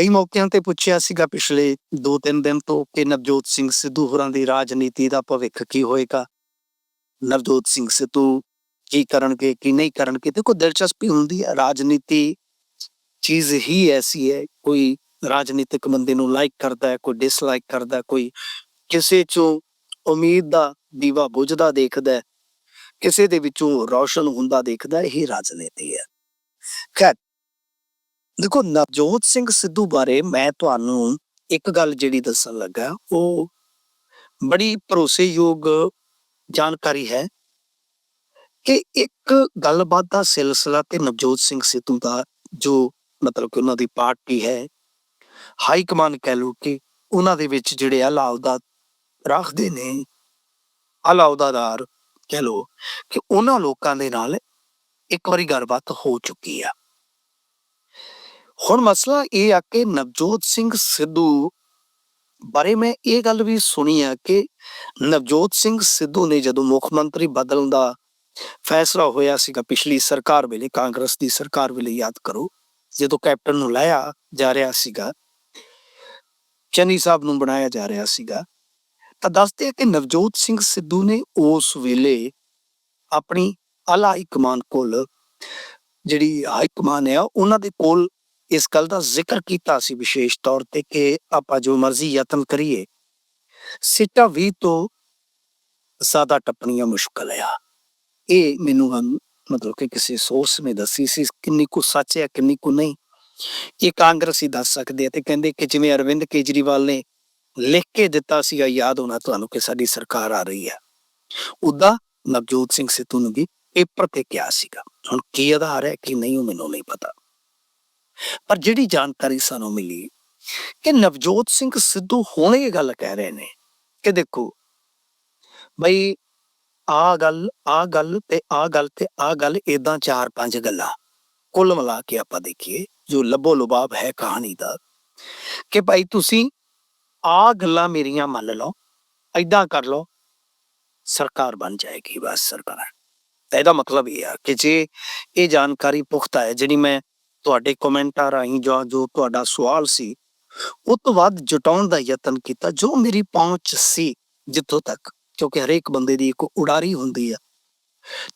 ਕਈ ਮੌਕਿਆਂ ਤੇ ਪੁੱਛਿਆ ਸੀਗਾ ਪਿਛਲੇ 2-3 ਦਿਨ ਤੋਂ ਕਿ ਨਵਜੋਤ ਸਿੰਘ ਸਿੱਧੂ ਹੋਰਾਂ ਦੀ ਰਾਜਨੀਤੀ ਦਾ ਭਵਿੱਖ ਕੀ ਹੋਏਗਾ? ਨਵਜੋਤ ਸਿੰਘ ਸਿੱਧੂ ਕੀ ਕਰਨਗੇ ਕੀ ਨਹੀਂ ਕਰਨਗੇ? ਦੇਖੋ ਦਿਲਚਸਪੀ ਹੁੰਦੀ ਹੈ ਰਾਜਨੀਤੀ ਚੀਜ਼ ਹੀ ਐਸੀ ਹੈ ਕੋਈ ਰਾਜਨੀਤਿਕ ਬੰਦੇ ਨੂੰ ਲਾਈਕ ਕਰਦਾ ਹੈ ਕੋਈ ਡਿਸਲਾਈਕ ਕਰਦਾ ਹੈ, ਕੋਈ ਕਿਸੇ ਚੋਂ ਉਮੀਦ ਦਾ ਦੀਵਾ ਬੁਝਦਾ ਦੇਖਦਾ ਹੈ, ਕਿਸੇ ਦੇ ਵਿੱਚੋਂ ਰੌਸ਼ਨ ਹੁੰਦਾ ਦੇਖਦਾ ਇਹ ਰਾਜਨੀਤੀ ਹੈ। ਖੈਰ ਦੇਖੋ, ਨਵਜੋਤ ਸਿੰਘ ਸਿੱਧੂ ਬਾਰੇ ਮੈਂ ਤੁਹਾਨੂੰ ਇੱਕ ਗੱਲ ਜਿਹੜੀ ਦੱਸਣ ਲੱਗਾ, ਉਹ ਬੜੀ ਭਰੋਸੇਯੋਗ ਜਾਣਕਾਰੀ ਹੈ ਕਿ ਇੱਕ ਗੱਲਬਾਤ ਦਾ ਸਿਲਸਿਲਾ ਤੇ ਨਵਜੋਤ ਸਿੰਘ ਸਿੱਧੂ ਦਾ ਜੋ ਮਤਲਬ ਕਿ ਉਹਨਾਂ ਦੀ ਪਾਰਟੀ ਹੈ, ਹਾਈ ਕਮਾਂਡ ਕਹਿ ਲਓ ਕਿ ਉਹਨਾਂ ਦੇ ਵਿੱਚ ਜਿਹੜੇ ਅਲਾਉਦਾ ਰੱਖਦੇ ਨੇ ਅਲਾਉਦਾਦਾਰ ਕਹਿ ਲਓ ਕਿ ਉਹਨਾਂ ਲੋਕਾਂ ਦੇ ਨਾਲ ਇੱਕ ਵਾਰੀ ਗੱਲਬਾਤ ਹੋ ਚੁੱਕੀ ਆ। ਹੁਣ ਮਸਲਾ ਇਹ ਆ ਕਿ ਨਵਜੋਤ ਸਿੰਘ ਸਿੱਧੂ ਬਾਰੇ ਮੈਂ ਇਹ ਗੱਲ ਵੀ ਸੁਣੀ ਆ ਕਿ ਨਵਜੋਤ ਸਿੰਘ ਸਿੱਧੂ ਨੇ ਜਦੋਂ ਮੁੱਖ ਮੰਤਰੀ ਬਦਲਣ ਦਾ ਫੈਸਲਾ ਹੋਇਆ ਸੀਗਾ ਪਿਛਲੀ ਸਰਕਾਰ ਵੇਲੇ, ਕਾਂਗਰਸ ਦੀ ਸਰਕਾਰ ਵੇਲੇ, ਯਾਦ ਕਰੋ, ਜਦੋਂ ਕੈਪਟਨ ਨੂੰ ਲਾਇਆ ਜਾ ਰਿਹਾ ਸੀਗਾ, ਚੰਨੀ ਸਾਹਿਬ ਨੂੰ ਬਣਾਇਆ ਜਾ ਰਿਹਾ ਸੀਗਾ, ਤਾਂ ਦੱਸਦੇ ਆ ਕਿ ਨਵਜੋਤ ਸਿੰਘ ਸਿੱਧੂ ਨੇ ਉਸ ਵੇਲੇ ਆਪਣੀ ਆਲਾ ਹਾਈ ਕਮਾਨ ਕੋਲ, ਜਿਹੜੀ ਹਾਈ ਕਮਾਨ ਹੈ ਉਹਨਾਂ ਦੇ ਕੋਲ ਇਸ ਗੱਲ ਦਾ ਜ਼ਿਕਰ ਕੀਤਾ ਸੀ ਵਿਸ਼ੇਸ਼ ਤੌਰ ਤੇ ਕਿ ਆਪਾਂ ਜੋ ਮਰਜ਼ੀ ਯਤਨ ਕਰੀਏ, ਸਿੱਟਾ ਵੀ ਤੋਂ ਸਾਦਾ ਟੱਪਣੀਆਂ ਮੁਸ਼ਕਲ ਆ। ਇਹ ਮੈਨੂੰ ਮਤਲਬ ਕਿ ਕਿਸੇ ਸੋਰਸ ਨੇ ਦੱਸੀ ਸੀ, ਕਿੰਨੀ ਕੁ ਸੱਚ ਹੈ ਕਿੰਨੀ ਕੁ ਨਹੀਂ। ਇਹ ਕਾਂਗਰਸੀ ਦੱਸ ਸਕਦੇ ਆ ਤੇ ਕਹਿੰਦੇ ਕਿ ਜਿਵੇਂ ਅਰਵਿੰਦ ਕੇਜਰੀਵਾਲ ਨੇ ਲਿਖ ਕੇ ਦਿੱਤਾ ਸੀਗਾ ਯਾਦ ਹੋਣਾ ਤੁਹਾਨੂੰ ਕਿ ਸਾਡੀ ਸਰਕਾਰ ਆ ਰਹੀ ਹੈ ਉਦਾਂ ਨਵਜੋਤ ਸਿੰਘ ਸਿੱਧੂ ਨੂੰ ਵੀ ਪੇਪਰ ਤੇ ਕਿਹਾ ਸੀਗਾ। ਹੁਣ ਕੀ ਆਧਾਰ ਹੈ, ਕਿ ਨਹੀਂ ਉਹ ਮੈਨੂੰ ਨਹੀਂ ਪਤਾ। ਪਰ ਜਿਹੜੀ ਜਾਣਕਾਰੀ ਸਾਨੂੰ ਮਿਲੀ ਕਿ ਨਵਜੋਤ ਸਿੰਘ ਸਿੱਧੂ ਹੁਣ ਇਹ ਗੱਲ ਕਹਿ ਰਹੇ ਨੇ ਕਿ ਦੇਖੋ ਬਈ ਆ ਗੱਲ ਆ ਗੱਲ ਤੇ ਆ ਗੱਲ ਤੇ ਆ ਗੱਲ ਇਦਾਂ ਚਾਰ ਪੰਜ ਗੱਲਾਂ ਕੁੱਲ ਮਿਲਾ ਕੇ ਆਪਾਂ ਦੇਖੀਏ, ਜੋ ਲੱਭੋ ਲੁਬਾਬ ਹੈ ਕਹਾਣੀ ਦਾ ਕਿ ਭਾਈ ਤੁਸੀਂ ਆ ਗੱਲਾਂ ਮੇਰੀਆਂ ਮੰਨ ਲਓ ਐਦਾਂ ਕਰ ਲਓ, ਸਰਕਾਰ ਬਣ ਜਾਏਗੀ ਬਸ ਸਰਕਾਰ। ਤਾਂ ਇਹਦਾ ਮਤਲਬ ਇਹ ਆ ਕਿ ਜੇ ਇਹ ਜਾਣਕਾਰੀ ਪੁਖਤਾ ਹੈ, ਜਿਹੜੀ ਮੈਂ ਤੁਹਾਡੇ ਕਮੈਂਟਾਂ ਰਾਹੀਂ ਜੋ ਜੋ ਤੁਹਾਡਾ ਸਵਾਲ ਸੀ, ਉਹ ਤੋਂ ਬਾਅਦ ਜਟਾਉਣ ਦਾ ਯਤਨ ਕੀਤਾ, ਜੋ ਮੇਰੀ ਪਹੁੰਚ ਸੀ ਜਿੱਥੋਂ ਤੱਕ, ਕਿਉਂਕਿ ਹਰੇਕ ਬੰਦੇ ਦੀ ਇੱਕ ਉਡਾਰੀ ਹੁੰਦੀ ਆ।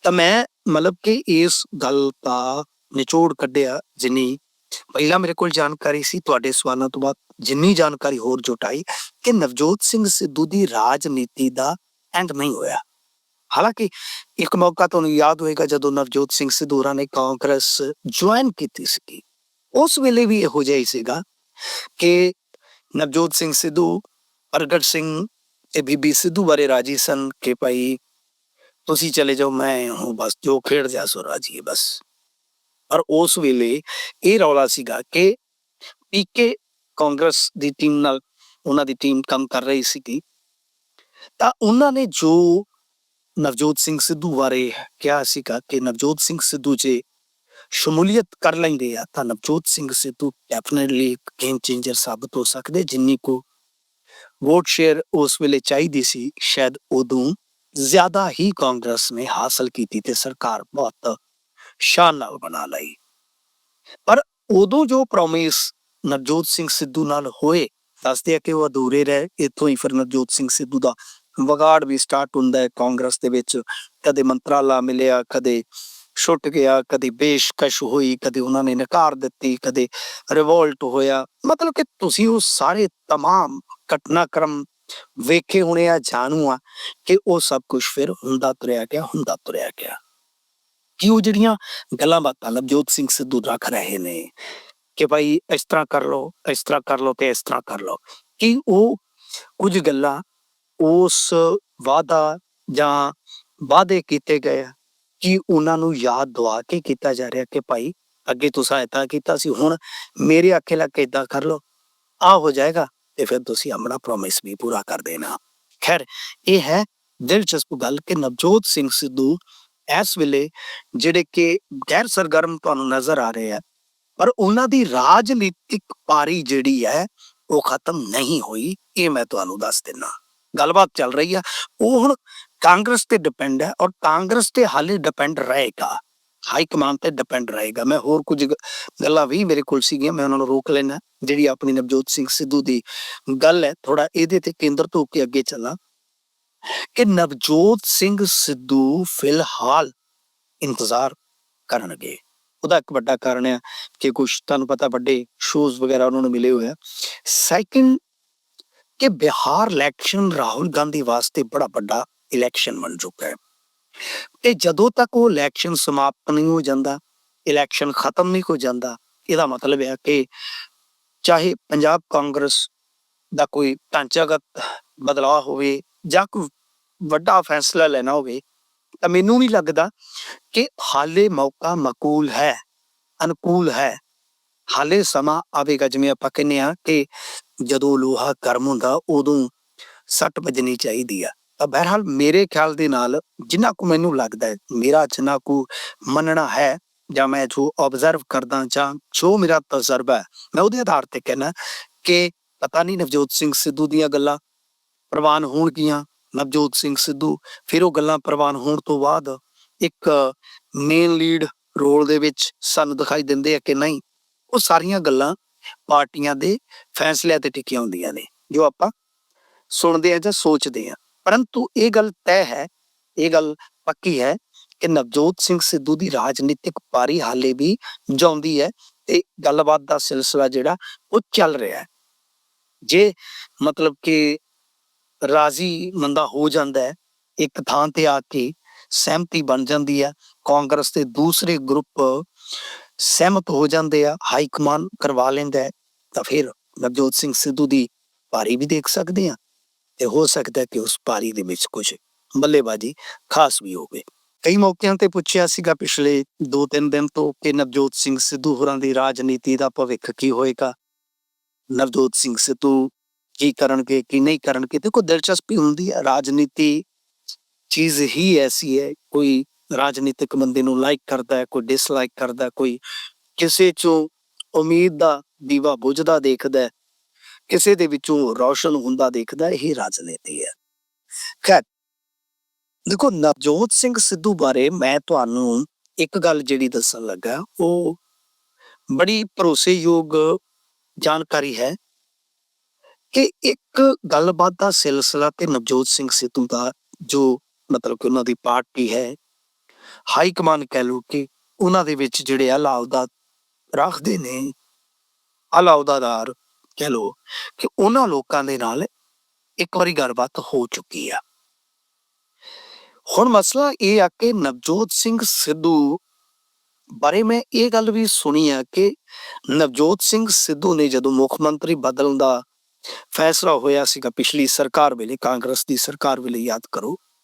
ਤਾਂ ਮੈਂ ਮਤਲਬ ਕਿ ਇਸ ਗੱਲ ਦਾ ਨਿਚੋੜ ਕੱਢਿਆ ਜਿੰਨੀ ਪਹਿਲਾਂ ਮੇਰੇ ਕੋਲ ਜਾਣਕਾਰੀ ਸੀ, ਤੁਹਾਡੇ ਸਵਾਲਾਂ ਤੋਂ ਬਾਅਦ ਜਿੰਨੀ ਜਾਣਕਾਰੀ ਹੋਰ ਜੁਟਾਈ ਕਿ ਨਵਜੋਤ ਸਿੰਘ ਸਿੱਧੂ ਦੀ ਰਾਜਨੀਤੀ ਦਾ ਐਂਡ ਨਹੀਂ ਹੋਇਆ। ਹਾਲਾਂਕਿ ਇੱਕ ਮੌਕਾ ਤੁਹਾਨੂੰ ਯਾਦ ਹੋਏਗਾ ਜਦੋਂ ਨਵਜੋਤ ਸਿੰਘ ਸਿੱਧੂ ਹੋਰਾਂ ਨੇ ਕਾਂਗਰਸ ਜੁਆਇਨ ਕੀਤੀ ਸੀ ਉਸ ਵੇਲੇ ਵੀ ਇਹੋ ਜਿਹਾ ਹੀ ਸੀਗਾ ਕਿ ਨਵਜੋਤ ਸਿੰਘ ਸਿੱਧੂ ਪ੍ਰਗਟ ਸਿੰਘ ਤੇ ਬੀਬੀ ਸਿੱਧੂ ਬਾਰੇ ਰਾਜੀ ਸਨ ਕਿ ਭਾਈ ਤੁਸੀਂ ਚਲੇ ਜਾਓ ਮੈਂ ਹੂੰ ਬਸ ਜੋ ਖੇਡ ਜਾ ਸੋ ਰਾਜੀ ਹੈ ਬਸ ਪਰ ਉਸ ਵੇਲੇ ਇਹ ਰੌਲਾ ਸੀਗਾ ਕਿ ਪੀਕੇ ਕਾਂਗਰਸ ਦੀ ਟੀਮ ਨਾਲ ਉਹਨਾਂ ਦੀ ਟੀਮ ਕੰਮ ਕਰ ਰਹੀ ਸੀਗੀ ਤਾਂ ਉਹਨਾਂ ਨੇ ਜੋ ਨਵਜੋਤ ਸਿੰਘ ਸਿੱਧੂ ਬਾਰੇ ਕਿਹਾ ਸੀਗਾ ਕਿ ਨਵਜੋਤ ਸਿੰਘ ਸਿੱਧੂ ਜੇ ਸ਼ਮੂਲੀਅਤ ਕਰ ਲੈਂਦੇ ਆ, ਤਾਂ Navjot Singh Sidhu definitely game changer ਸਾਬਤ ਹੋ ਸਕਦੇ, ਜਿੰਨੀ ਕੋ ਵੋਟ ਸ਼ੇਅਰ ਉਸ ਵੇਲੇ ਚਾਹੀਦੀ ਸੀ, ਸ਼ਾਇਦ ਉਦੋਂ ਜ਼ਿਆਦਾ ਹੀ ਕਾਂਗਰਸ ਨੇ ਹਾਸਲ ਕੀਤੀ ਤੇ ਸਰਕਾਰ ਬਹੁਤ ਸ਼ਾਨ ਨਾਲ ਬਣਾ ਲਈ। ਪਰ ਉਦੋਂ ਜੋ ਪ੍ਰੋਮਿਸ ਨਵਜੋਤ ਸਿੰਘ ਸਿੱਧੂ ਨਾਲ ਹੋਏ, ਦੱਸਦੇ ਆ ਕਿ ਉਹ ਅਧੂਰੇ ਰਹੇ, ਇੱਥੋਂ ਹੀ ਫਿਰ ਨਵਜੋਤ ਸਿੰਘ ਸਿੱਧੂ ਦਾ ਵਿਗਾੜ ਵੀ ਸਟਾਰਟ ਹੁੰਦਾ ਹੈ ਕਾਂਗਰਸ ਦੇ ਵਿੱਚ ਕਦੇ ਮੰਤਰਾਲਾ ਮਿਲਿਆ ਕਦੇ ਛੁੱਟ ਗਿਆ ਕਦੇ ਪੇਸ਼ਕਸ਼ ਹੋਈ ਕਦੇ ਉਹਨਾਂ ਨੇ ਨਕਾਰ ਦਿੱਤੀ ਕਦੇ ਰਿਵੋਲਟ ਹੋਇਆ ਮਤਲਬ ਕਿ ਤੁਸੀਂ ਉਹ ਸਾਰੇ तमाम ਘਟਨਾਕ੍ਰਮ ਵੇਖੇ ਹੋਣੇ ਆ ਜਾਣੂ ਆ ਕਿ ਉਹ ਸਭ ਕੁਝ ਫਿਰ ਹੁੰਦਾ ਤੁਰਿਆ ਗਿਆ ਹੁੰਦਾ ਤੁਰਿਆ ਗਿਆ ਕਿ ਉਹ ਜਿਹੜੀਆਂ ਗੱਲਾਂ ਬਾਤਾਂ ਨਵਜੋਤ ਸਿੰਘ ਸਿੱਧੂ ਰੱਖ ਰਹੇ ਨੇ ਕਿ ਭਾਈ ਇਸ ਤਰ੍ਹਾਂ ਕਰ ਲਓ ਇਸ ਤਰ੍ਹਾਂ ਕਰ ਲਓ ਤੇ ਇਸ ਤਰ੍ਹਾਂ ਕਰ ਲਓ ਕਿ ਉਹ ਕੁਝ ਗੱਲਾਂ ਉਸ ਵਾਦਾ ਜਾਂ ਵਾਅਦੇ ਕੀਤੇ ਗਏ ਆ ਕਿ ਉਹਨਾਂ ਨੂੰ ਯਾਦ ਦਵਾ ਕੇ ਕੀਤਾ ਜਾ ਰਿਹਾ ਕਿ ਭਾਈ ਅੱਗੇ ਤੁਸੀਂ ਏਦਾਂ ਕੀਤਾ ਸੀ, ਹੁਣ ਮੇਰੇ ਆਖੇ ਲੱਗ ਕੇ ਏਦਾਂ ਕਰ ਲਓ ਆ ਹੋ ਜਾਏਗਾ ਤੇ ਫਿਰ ਤੁਸੀਂ ਆਪਣਾ ਪ੍ਰੋਮਿਸ ਵੀ ਪੂਰਾ ਕਰ ਦੇਣਾ। ਖੈਰ, ਇਹ ਹੈ ਦਿਲਚਸਪ ਗੱਲ ਕਿ ਨਵਜੋਤ ਸਿੰਘ ਸਿੱਧੂ ਇਸ ਵੇਲੇ ਜਿਹੜੇ ਕਿ ਗੈਰ ਸਰਗਰਮ ਤੁਹਾਨੂੰ ਨਜ਼ਰ ਆ ਰਹੇ ਆ, ਪਰ ਉਹਨਾਂ ਦੀ ਰਾਜਨੀਤਿਕ ਪਾਰੀ ਜਿਹੜੀ ਹੈ, ਉਹ ਖਤਮ ਨਹੀਂ ਹੋਈ, ਇਹ ਮੈਂ ਤੁਹਾਨੂੰ ਦੱਸ ਦਿੰਨਾ। ਗੱਲਬਾਤ ਚੱਲ ਰਹੀ ਆ, ਉਹ ਹੁਣ ਕਾਂਗਰਸ ਤੇ ਡਿਪੈਂਡ ਹੈ ਔਰ ਕਾਂਗਰਸ ਤੇ ਹਾਲੇ ਡਿਪੈਂਡ ਰਹੇਗਾ ਹਾਈ ਕਮਾਂਡ ਤੇ ਡਿਪੈਂਡ ਰਹੇਗਾ। ਮੈਂ ਹੋਰ ਕੁਝ ਗੱਲਾਂ ਵੀ ਮੇਰੇ ਕੋਲ ਸੀਗੀਆਂ, ਮੈਂ ਉਹਨਾਂ ਨੂੰ ਰੋਕ ਲੈਣਾ ਜਿਹੜੀ ਆਪਣੀ ਨਵਜੋਤ ਸਿੰਘ ਸਿੱਧੂ ਦੀ ਗੱਲ ਹੈ ਥੋੜਾ ਇਹਦੇ ਤੇ ਕੇਂਦਰ ਤੋਂ ਕੇ ਅੱਗੇ ਚੱਲਾਂ। ਕਿ ਨਵਜੋਤ ਸਿੰਘ ਸਿੱਧੂ ਫਿਲਹਾਲ ਇੰਤਜ਼ਾਰ ਕਰਨਗੇ। ਉਹਦਾ ਇੱਕ ਵੱਡਾ ਕਾਰਨ ਹੈ ਕਿ ਕੁਝ ਤੁਹਾਨੂੰ ਪਤਾ ਵੱਡੇ ਸ਼ੋਜ਼ ਵਗੈਰਾ ਉਹਨਾਂ ਨੂੰ ਮਿਲੇ ਹੋਏ ਆ। ਸੈਕਿੰਡ ਕਿ ਬਿਹਾਰ ਇਲੈਕਸ਼ਨ ਰਾਹੁਲ ਗਾਂਧੀ ਵਾਸਤੇ ਬੜਾ ਵੱਡਾ ਇਲੈਕਸ਼ਨ ਬਣ ਚੁੱਕਾ ਹੈ। ਤੇ ਜਦੋਂ ਤੱਕ ਉਹ ਇਲੈਕਸ਼ਨ ਸਮਾਪਤ ਨਹੀਂ ਹੋ ਜਾਂਦਾ ਇਲੈਕਸ਼ਨ ਖਤਮ ਨਹੀਂ ਹੋ ਜਾਂਦਾ, ਇਹਦਾ ਮਤਲਬ ਹੈ ਕਿ ਚਾਹੇ ਪੰਜਾਬ ਕਾਂਗਰਸ ਦਾ ਕੋਈ ਢਾਂਚਾਗਤ ਬਦਲਾਅ ਹੋਵੇ ਜਾਂ ਕੋਈ ਵੱਡਾ ਫੈਸਲਾ ਲੈਣਾ ਹੋਵੇ, ਤਾਂ ਮੈਨੂੰ ਨਹੀਂ ਲੱਗਦਾ ਕਿ ਹਾਲੇ ਮੌਕਾ ਮਕੂਲ ਹੈ, ਅਨੁਕੂਲ ਹੈ। ਹਾਲੇ ਸਮਾਂ ਆਵੇਗਾ, ਜਿਵੇਂ ਆਪਾਂ ਕਹਿੰਦੇ ਆ ਕਿ ਜਦੋਂ ਲੋਹਾ ਗਰਮ ਹੁੰਦਾ, ਉਦੋਂ ਸੱਟ ਵੱਜਣੀ ਚਾਹੀਦੀ ਆ। ਤਾਂ ਬਹਰਹਾਲ ਮੇਰੇ ਖਿਆਲ ਦੇ ਨਾਲ ਜਿੰਨਾ ਕੁ ਮੈਨੂੰ ਲੱਗਦਾ ਹੈ, ਮੇਰਾ ਜਿੰਨਾ ਕੁ ਮੰਨਣਾ ਹੈ, ਜਾਂ ਮੈਂ ਜੋ ਆਬਜ਼ਰਵ ਕਰਦਾ ਜਾਂ ਜੋ ਮੇਰਾ ਤਜਰਬਾ ਹੈ, ਮੈਂ ਉਹਦੇ ਆਧਾਰ ਤੇ ਕਹਿਣਾ ਕਿ ਪਤਾ ਨਹੀਂ ਨਵਜੋਤ ਸਿੰਘ ਸਿੱਧੂ ਦੀਆਂ ਗੱਲਾਂ ਪ੍ਰਵਾਨ ਹੋਣਗੀਆਂ। ਨਵਜੋਤ ਸਿੰਘ ਸਿੱਧੂ ਫਿਰ ਉਹ ਗੱਲਾਂ ਪ੍ਰਵਾਨ ਹੋਣ ਤੋਂ ਬਾਅਦ ਇੱਕ ਮੇਨ ਲੀਡ ਰੋਲ ਦੇ ਵਿੱਚ ਸਾਨੂੰ ਦਿਖਾਈ ਦਿੰਦੇ ਆ ਕਿ ਨਹੀਂ। ਉਹ ਸਾਰੀਆਂ ਗੱਲਾਂ ਪਾਰਟੀਆਂ ਦੇ ਫੈਸਲਿਆਂ ਤੇ ਟਿਕੀਆਂ ਹੁੰਦੀਆਂ ਨੇ, ਜੋ ਆਪਾਂ ਸੁਣਦੇ ਆ ਜਾਂ ਸੋਚਦੇ ਆ ਪਰੰਤੂ ਇਹ ਗੱਲ ਤੈਅ ਹੈ, ਇਹ ਗੱਲ ਪੱਕੀ ਹੈ ਕਿ ਨਵਜੋਤ ਸਿੰਘ ਸਿੱਧੂ ਦੀ ਰਾਜਨੀਤਿਕ ਪਾਰੀ ਹਾਲੇ ਵੀ ਜਾਉਂਦੀ ਹੈ ਤੇ ਗੱਲਬਾਤ ਦਾ ਸਿਲਸਿਲਾ ਜਿਹੜਾ ਉਹ ਚੱਲ ਰਿਹਾ ਹੈ। ਜੇ ਮਤਲਬ ਕਿ ਰਾਜ਼ੀ ਮੰਦਾ ਹੋ ਜਾਂਦਾ ਹੈ, ਇੱਕ ਥਾਂ ਤੇ ਆ ਕੇ ਸਹਿਮਤੀ ਬਣ ਜਾਂਦੀ ਹੈ, ਕਾਂਗਰਸ ਦੇ ਦੂਸਰੇ ਗਰੁੱਪ ਸਹਿਮਤ ਹੋ ਜਾਂਦੇ ਆ ਹਾਈ ਕਮਾਂਡ ਕਰਵਾ ਲੈਂਦਾ ਤਾਂ ਫਿਰ ਨਵਜੋਤ ਸਿੰਘ ਸਿੱਧੂ ਦੀ ਪਾਰੀ ਵੀ ਦੇਖ ਸਕਦੇ ਆ ਤੇ ਹੋ ਸਕਦਾ ਕਿ ਉਸ ਪਾਰੀ ਦੇ ਵਿੱਚ ਕੁਝ ਬੱਲੇਬਾਜ਼ੀ ਖਾਸ ਵੀ ਹੋਵੇ। ਕਈ ਮੌਕਿਆਂ ਤੇ ਪੁੱਛਿਆ ਸੀਗਾ ਪਿਛਲੇ 2-3 ਦਿਨ ਤੋਂ ਕਿ ਨਵਜੋਤ ਸਿੰਘ ਸਿੱਧੂ ਹੋਰਾਂ ਦੀ ਰਾਜਨੀਤੀ ਦਾ ਭਵਿੱਖ ਕੀ ਹੋਏਗਾ। ਨਵਜੋਤ ਸਿੰਘ ਸਿੱਧੂ ਕੀ ਕਰਨਗੇ, ਕੀ ਨਹੀਂ ਕਰਨਗੇ, ਦੇਖੋ ਦਿਲਚਸਪੀ ਹੁੰਦੀ ਹੈ, ਰਾਜਨੀਤੀ ਚੀਜ਼ ਹੀ ਐਸੀ ਹੈ, ਕੋਈ ਰਾਜਨੀਤਿਕ ਬੰਦੇ ਨੂੰ ਲਾਈਕ ਕਰਦਾ ਹੈ, ਕੋਈ ਡਿਸਲਾਈਕ ਕਰਦਾ ਕੋਈ ਕਿਸੇ ਚੋਂ ਉਮੀਦ ਦਾ ਦੀਵਾ ਬੁਝਦਾ ਦੇਖਦਾ ਕਿਸੇ ਦੇ ਵਿੱਚੋਂ ਰੌਸ਼ਨ ਹੁੰਦਾ ਦੇਖਦਾ ਇਹ ਰਾਜਨੀਤੀ ਹੈ। ਖੈਰ, ਦੇਖੋ ਨਵਜੋਤ ਸਿੰਘ ਸਿੱਧੂ ਬਾਰੇ ਮੈਂ ਤੁਹਾਨੂੰ ਇੱਕ ਗੱਲ ਜਿਹੜੀ ਦੱਸਣ ਲੱਗਾ, ਉਹ ਬੜੀ ਭਰੋਸੇਯੋਗ ਜਾਣਕਾਰੀ ਹੈ ਕਿ ਇੱਕ ਗੱਲਬਾਤ ਦਾ ਸਿਲਸਿਲਾ ਤੇ ਨਵਜੋਤ ਸਿੰਘ ਸਿੱਧੂ ਦਾ ਜੋ ਮਤਲਬ ਕਿ ਉਹਨਾਂ ਦੀ ਪਾਰਟੀ ਹੈ ਹਾਈ ਕਮਾਂਡ ਕਹਿ ਲੋ ਕਿ ਉਹਨਾਂ ਦੇ ਵਿੱਚ ਜਿਹੜੇ ਆ ਅਹੁਦਾ ਰੱਖਦੇ ਨੇ ਅਹੁਦਾਦਾਰ ਕਹਿ ਲਓ ਕਿ ਉਹਨਾਂ ਲੋਕਾਂ ਦੇ ਨਾਲ ਇੱਕ ਵਾਰੀ ਗੱਲਬਾਤ ਹੋ ਚੁੱਕੀ ਆ। ਹੁਣ ਮਸਲਾ ਇਹ ਆ ਕਿ ਨਵਜੋਤ ਸਿੰਘ ਸਿੱਧੂ ਬਾਰੇ ਮੈਂ ਇਹ ਗੱਲ ਵੀ ਸੁਣੀ ਆ ਕਿ ਨਵਜੋਤ ਸਿੰਘ ਸਿੱਧੂ ਨੇ ਜਦੋਂ ਮੁੱਖ ਮੰਤਰੀ ਬਦਲਣ ਦਾ ਫੈਸਲਾ ਹੋਇਆ ਸੀਗਾ ਪਿਛਲੀ ਸਰਕਾਰ ਵੇਲੇ, ਕਾਂਗਰਸ ਦੀ ਸਰਕਾਰ ਵੇਲੇ, ਯਾਦ ਕਰੋ